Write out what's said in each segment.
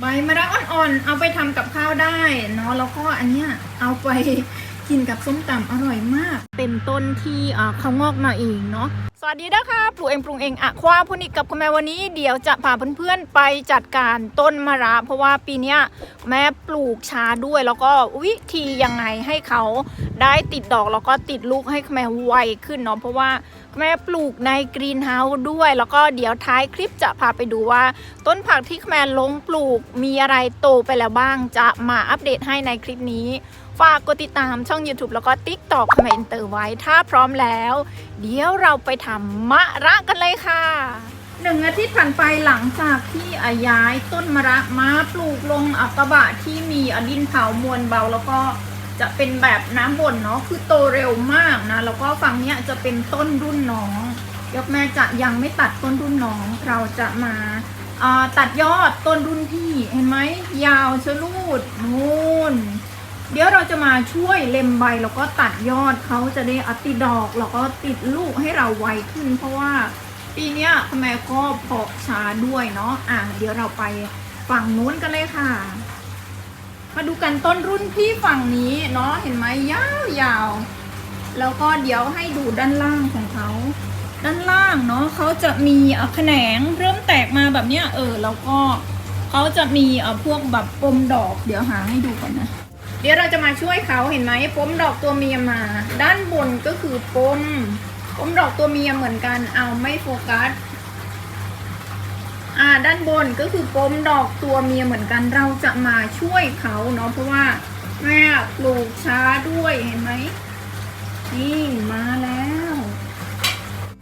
ใบมะระอ่อนๆเอาไปทำกับข้าวได้เนาะแล้วก็อันเนี้ยเอาไปกินกับส้มตำอร่อยมาก เป็นต้นที่เขางอกมาเองเนาะ สวัสดีนะคะปลูกเองปรุงเองอะควาพุนิกกับคุณแม่วันนี้เดี๋ยวจะพาเพื่อนๆไปจัดการต้นมะระเพราะว่าปีนี้แม่ปลูกช้าด้วยแล้วก็วิธียังไงให้เขาได้ติดดอกแล้วก็ติดลูกให้คุณแม่ไวขึ้นเนาะเพราะว่าแม่ปลูกในกรีนเฮาส์ด้วย แล้วก็เดี๋ยวท้ายคลิปจะพาไปดูว่า ต้นผักที่แม่ลงปลูกมีอะไรโตไปแล้วบ้าง จะมาอัปเดตให้ในคลิปนี้ ฝากกดติดตามช่อง YouTube แล้วก็ TikTok คอมเมนเตอร์ไว้ถ้าพร้อมแล้ว เดี๋ยวเราไปทำมะระกันเลยค่ะหนึ่งอาทิตย์ผ่านไปหลังจากที่อาย้ายต้นมะระมาปลูกลงอักบะที่มีอดินเผามวลเบาแล้วก็จะเป็นแบบน้ำบนเนาะคือโตเร็วมากนะ แล้วก็ฝั่งเนี้ยจะเป็นต้นรุ่นน้องยกแม่จะยังไม่ตัดต้นรุ่นน้อง เราจะมาอ่าตัดยอดต้นรุ่นพี่เห็นไหมยาวชะลูดนู่น เดี๋ยวเราจะมาช่วยเล็มใบแล้วก็ตัดยอดเขาจะได้อติดอกแล้วก็ติดลูกให้เราไวขึ้น เพราะว่าปีนี้ยคุณแม่ก็เพาะช้าด้วยเนาะอะเดี๋ยวเราไปฝั่งนู้นกันเลยค่ะ มาดูกันต้นรุ่นพี่ฝั่งนี้เนาะเห็นไหมยาวยาวๆแล้วก็เดี๋ยวให้ดูด้านล่างของเขาด้านล่างเนาะเขาจะมีแขนงเริ่มแตกมาแบบเนี้ยเออแล้วก็เขาจะมีพวกแบบปมดอกเดี๋ยวหาให้ดูก่อนนะ เดี๋ยวเราจะมาช่วยเขาเห็นไหมปมดอกตัวเมียมา ด้านบนก็คือปมปมดอกตัวเมียเหมือนกันเอาไม่โฟกัสอ่าด้านบนก็คือปมดอกตัวเมียเหมือนกัน เราจะมาช่วยเขาเนาะเพราะว่าแม่ปลูกช้าด้วยเห็นไหมนี่มาแล้ว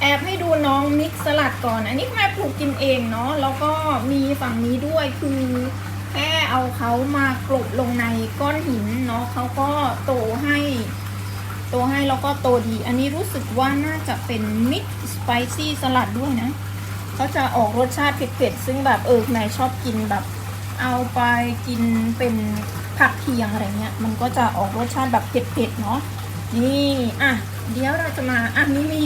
แอบให้ดูน้องมิกสลัดก่อน อันนี้แม่ปลูกกินเองเนาะแล้วก็มีฝั่งนี้ด้วยคือ เอาเขามากลบลงในก้อนหินเนาะเขาก็โตให้โตให้แล้วก็โตดี อันนี้รู้สึกว่าน่าจะเป็นมิกสไปซี่สลัดด้วยนะเขาจะออกรสชาติเผ็ดๆซึ่งแบบเออแม่ชอบกินแบบ เอาไปกินเป็นผักเคียงอะไรเงี้ย มันก็จะออกรสชาติแบบเผ็ดๆเนาะนี่อะเดี๋ยวเราจะมาอะนี่มี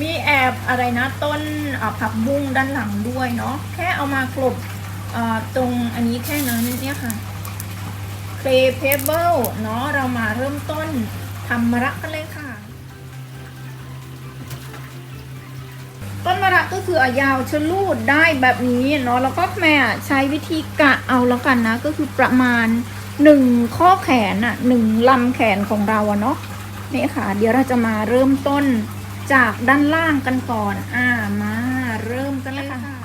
มีแอบอะไรนะต้นอะผักบุ้งด้านหลังด้วยเนาะแค่เอามากลบ ตรงอันนี้แค่นั้นเนี่ยค่ะเคลเพเบิลเนาะเรามาเริ่มต้นทำมะระกันเลยค่ะ ต้นมะระก็คืออายาวชะลูดได้แบบนี้เนาะแล้วก็แม่ใช้วิธีกะเอาแล้วกันนะ ก็คือประมาณหนึ่งข้อแขนอะหนึ่งลำแขนของเราอะเนาะนี่ค่ะ เดี๋ยวเราจะมาเริ่มต้นจากด้านล่างกันก่อน อ่ามาเริ่มกันเลยค่ะ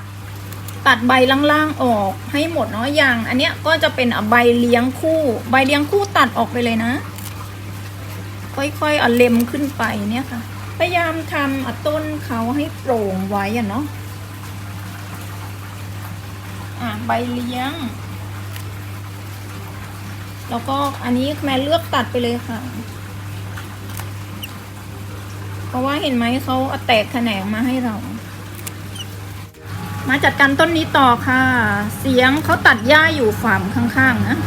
ตัดใบล่างๆออกให้หมดเนาะอย่าง อันเนี้ยก็จะเป็นใบเลี้ยงคู่ ใบเลี้ยงคู่ตัดออกไปเลยนะ ค่อยๆเอาเล็มขึ้นไปเนี่ยค่ะ พยายามทำอะต้นเขาให้โปร่งไว้อะเนาะอะใบเลี้ยง แล้วก็อันนี้แม่เลือกตัดไปเลยค่ะ เพราะว่าเห็นไหมเขาเอาแตกแขนงมาให้เรา มาจัดการต้นนี้ต่อค่ะ เสียงเขาตัดหญ้าอยู่ฝ่ามข้างๆนะ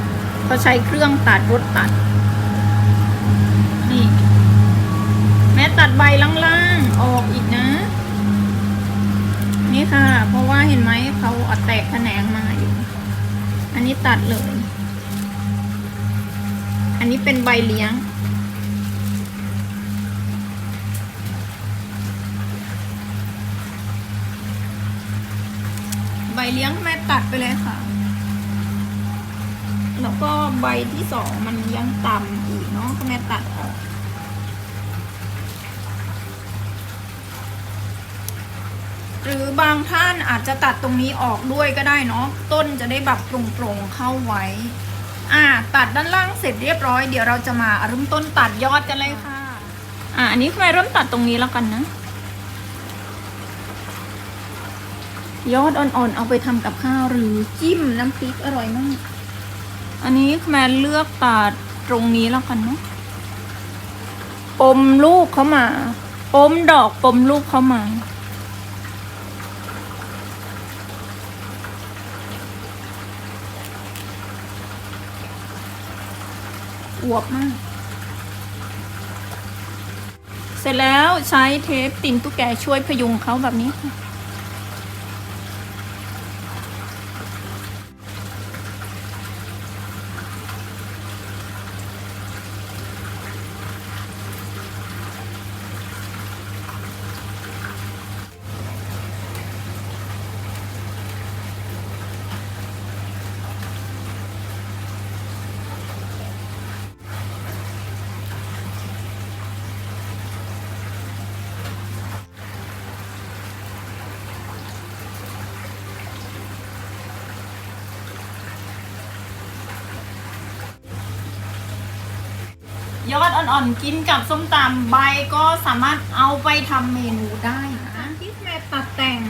เขาใช้เครื่องตัดรถตัด นี่ แม่ตัดใบล่างๆออกอีกนะ นี่ค่ะ เพราะว่าเห็นไหมเขาเอาแตกแขนงมาอยู่ อันนี้ตัดเลย อันนี้เป็นใบเลี้ยง ใบเลี้ยงแม่ตัดไปเลยค่ะ แล้วก็ใบที่สองมันยังต่ำอีกเนาะแม่ตัดออกหรือบางท่านอาจจะตัดตรงนี้ออกด้วยก็ได้เนาะต้นจะได้แบบโปร่งๆเข้าไว้ อ่า ตัดด้านล่างเสร็จเรียบร้อยเดี๋ยวเราจะมาเริ่มต้นตัดยอดกันเลยค่ะ อ่าอันนี้คุณแม่เริ่มตัดตรงนี้แล้วกันนะ ยอดอ่อนๆ เอาไปทำกับข้าวหรือจิ้มน้ำพริกอร่อยมาก อันนี้คแม่เลือกตัดตรงนี้แล้วกันเนาะปมลูกเข้ามาปมดอกปมลูกเข้ามา อวบมาก เสร็จแล้วใช้เทปติ่นตุ๊กแกช่วยพยุงเขาแบบนี้ค่ะ ยอดอ่อนๆกินกับส้มตำใบก็สามารถเอาไปทำเมนูได้นะที่แม่ตัดแต่ง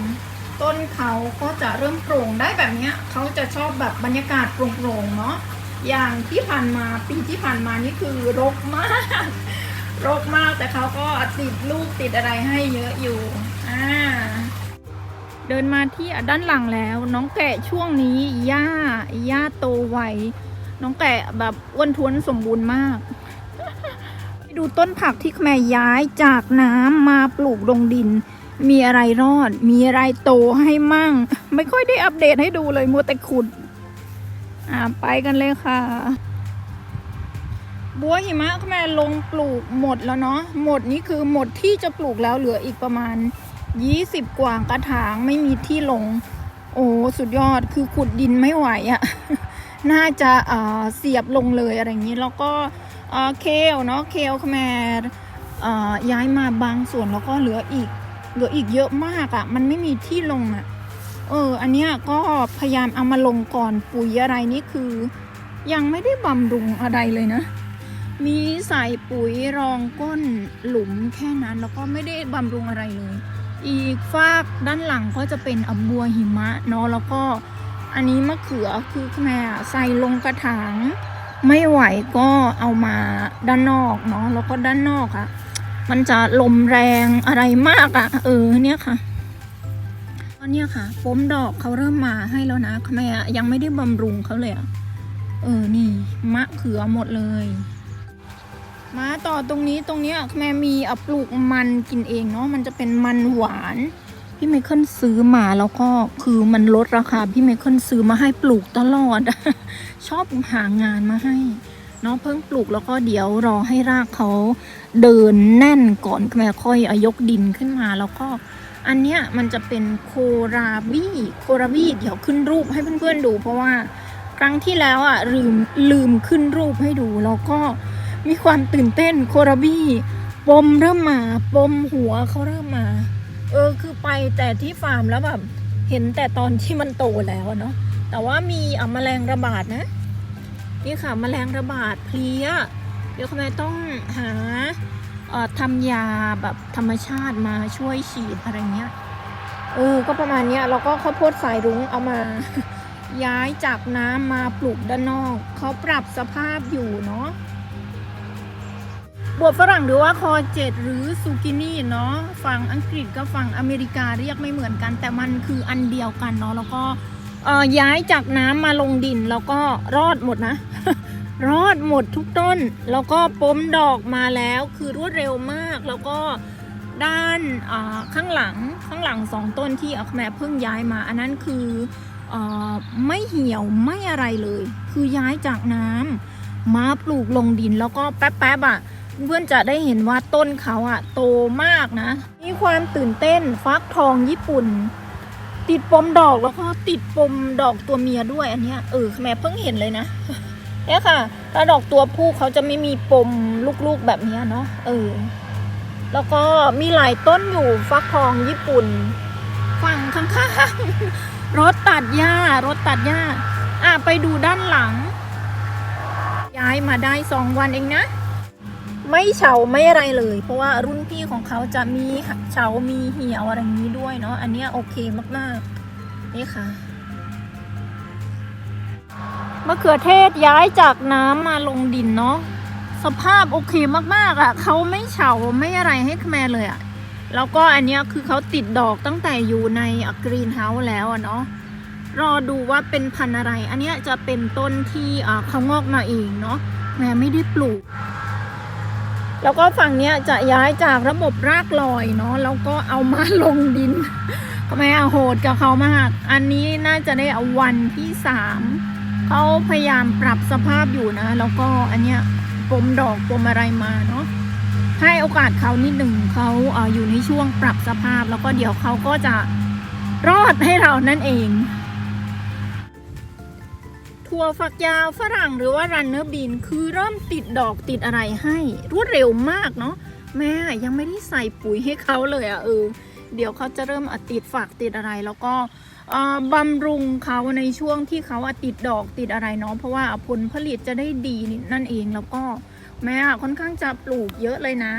ต้นเขาก็จะเริ่มโปร่งได้แบบนี้เขาจะชอบแบบบรรยากาศโปร่งๆเนาะอย่างที่ผ่านมาปีที่ผ่านมานี่คือรกมาก รกมากแต่เขาก็ติดลูกติดอะไรให้เยอะอยู่อ่าเดินมาที่ด้านหลังแล้ว น้องแกะช่วงนี้หญ้าหญ้าโตไวน้องแกะแบบอ้วนท้วนสมบูรณ์มาก ดูต้นผักที่แม่ย้ายจากน้ำมาปลูกลงดิน มีอะไรรอด มีอะไรโตให้มั่ง ไม่ค่อยได้อัปเดตให้ดูเลยมัวแต่ขุด อ่าไปกันเลยค่ะ บัวหิมะแม่ลงปลูกหมดแล้วเนาะหมดนี้คือหมดที่จะปลูกแล้วเหลืออีกประมาณ 20 กว่างกระถางไม่มีที่ลง โอ้สุดยอดคือขุดดินไม่ไหวอะ่ะ น่าจะเอ่อเสียบลงเลยอะไรอย่างนี้แล้วก็ เอ่อเคลเนาะเคลแมรย้ายมาบางส่วนแล้วก็เหลืออีก เหลืออีกเยอะมากอะ่ะ มันไม่มีที่ลงอะ่ะ เออ อันเนี้ยก็พยายามเอามาลงก่อนปุ๋ยอะไรนี่คือ ยังไม่ได้บำรุงอะไรเลยนะ มีใส่ปุ๋ยรองก้นหลุมแค่นั้นแล้วก็ไม่ได้บำรุงอะไรเลย อีกฝากด้านหลังก็จะเป็นอับบัวหิมะเนาะแล้วก็อันนี้มะเขือคือแม่ใส่ลงกระถาง ไม่ไหวก็เอามาด้านนอกเนาะแล้วก็ด้านนอกอะมันจะลมแรงอะไรมากอะเออเนี่ยค่ะก็เนี่ยค่ะปมดอกเขาเริ่มมาให้แล้วนะแม่ยังไม่ได้บำรุงเขาเลยอะเออนี่มะเขือหมดเลย มาต่อตรงนี้ตรงเนี้ยแม่มีอปลูกมันกินเองเนาะมันจะเป็นมันหวาน พี่ไมเคิลซื้อมาแล้วก็คือมันลดราคาพี่ไมเคิลซื้อมาให้ปลูกตลอด ชอบหางานมาให้เนาะเพิ่งปลูกแล้วก็เดี๋ยวรอให้รากเขาเดินแน่นก่อนแม่ค่อยอยกดินขึ้นมาแล้วก็ อันเนี้ยมันจะเป็นโคราบี้โคราบี้เดี๋ยวขึ้นรูปให้เพื่อนๆดู เพราะว่าครั้งที่แล้วอะลืมลืมขึ้นรูปให้ดูแล้วก็มีความตื่นเต้นโคราบี้ปมเริ่มมาปมหัวเขาเริ่มมา เออคือไปแต่ที่ฟาร์มแล้วแบบเห็นแต่ตอนที่มันโตแล้วเนาะแต่ว่ามีอะแมลงระบาดนะ นี่ค่ะมแมลงระบาดเพลี้ยเดี๋ยวคุณแม่ต้องหาทำยาแบบธรรมชาติมาช่วยฉีดอะไรเงี้ยเออก็ประมาณเนี้ยแล้วก็ข้าวโพดสายรุ้งเอามา ย้ายจากน้ำมาปลูกด้านนอก เขาปรับสภาพอยู่เนาะ บวบฝรั่งหรือว่าคอเจ็ดหรือซูกินี่เนาะฝั่งอังกฤษกับฝั่งอเมริกาเรียกไม่เหมือนกัน แต่มันคืออันเดียวกันเนาะแล้วก็ย้ายจากน้ำมาลงดินแล้วก็รอดหมดนะ รอดหมดทุกต้น แล้วก็ปมดอกมาแล้วคือรวดเร็วมากแล้วก็ด้านข้างหลังข้างหลังสองต้นที่อัคแมเพิ่งย้ายมา อันนั้นคืออไม่เหี่ยวไม่อะไรเลย คือย้ายจากน้ำมาปลูกลงดินแล้วก็แป๊บๆอะ เพื่อนจะได้เห็นว่าต้นเขาอะโตมากนะ มีความตื่นเต้นฟักทองญี่ปุ่น ติดปมดอกแล้วก็ติดปมดอกตัวเมียด้วยอันนี้เออแม่เพิ่งเห็นเลยนะเนี่ยค่ะถ้าดอกตัวผู้เขาจะไม่มีปมลูกๆแบบนี้เนาะเออแล้วก็มีหลายต้นอยู่ฟักทองญี่ปุ่นฝั่งข้างๆรถตัดหญ้ารถตัดหญ้าอะไปดูด้านหลัง ย้ายมาได้สองวันเองนะ ไม่เฉาไม่อะไรเลย เพราะว่ารุ่นพี่ของเขาจะมีเฉามีเหี่ยวอะไรนี้ด้วยเนาะอันนี้โอเคมากๆนี่ค่ะมะเขือเทศย้ายจากน้ำมาลงดินเนาะสภาพโอเคมากๆอะ่ะเขาไม่เฉาไม่อะไรให้แมเลยอะ่ะแล้วก็อันนี้คือเขาติดดอกตั้งแต่อยู่ในกรีนเฮาส์แล้วเนาะรอดูว่าเป็นพันธุ์อะไร อันนี้จะเป็นต้นที่เขางอกมาเองเนาะแม่ไม่ได้ปลูก แล้วก็ฝั่งนี้จะย้ายจากระบบรากลอยเนาะแล้วก็เอามาลงดินก็ไม่เอาโหดกับเขามาก อันนี้น่าจะได้เอาวันที่สามเขาพยายามปรับสภาพอยู่นะ แล้วก็อันเนี้ยปมดอกปมอะไรมาเนาะให้โอกาสเขานิดหนึ่งเขาเอออยู่ในช่วงปรับสภาพ แล้วก็เดี๋ยวเขาก็จะรอดให้เรานั่นเอง ถั่วฝักยาวฝรั่งหรือว่ารันเนอร์บีนคือเริ่มติดดอกติดอะไรให้ รวดเร็วมากเนาะแม่ยังไม่ได้ใส่ปุ๋ยให้เขาเลยอะ่ะเออเดี๋ยวเขาจะเริ่มอติดฝักติดอะไรแล้วก็บำรุงเขาในช่วงที่เขาอติดดอกติดอะไรเนาะเพราะว่าผลผลิตจะได้ดีนั่นเองแล้วก็แม่ค่อนข้างจะปลูกเยอะเลยนะ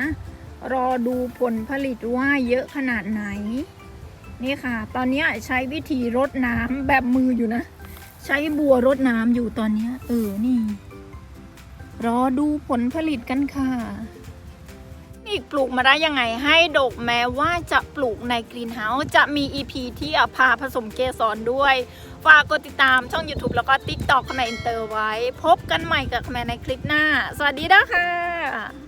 รอดูผลผลิตว่าเยอะขนาดไหน นี่ค่ะ ตอนนี้ใช้วิธีรดน้ำแบบมืออยู่นะ ใช้บัวรดน้ำอยู่ตอนนี้เออนี่ รอดูผลผลิตกันค่ะอีกปลูกมาได้ยังไงให้ดกแม้ว่าจะปลูกในกรีนเฮาส์จะมี EP ที่อาพาผสมเกสรด้วย ฝากกดติดตามช่อง YouTube แล้วก็ TikTok คณะอินเตอร์ไว้ พบกันใหม่กับคณะในคลิปหน้า สวัสดีนะคะ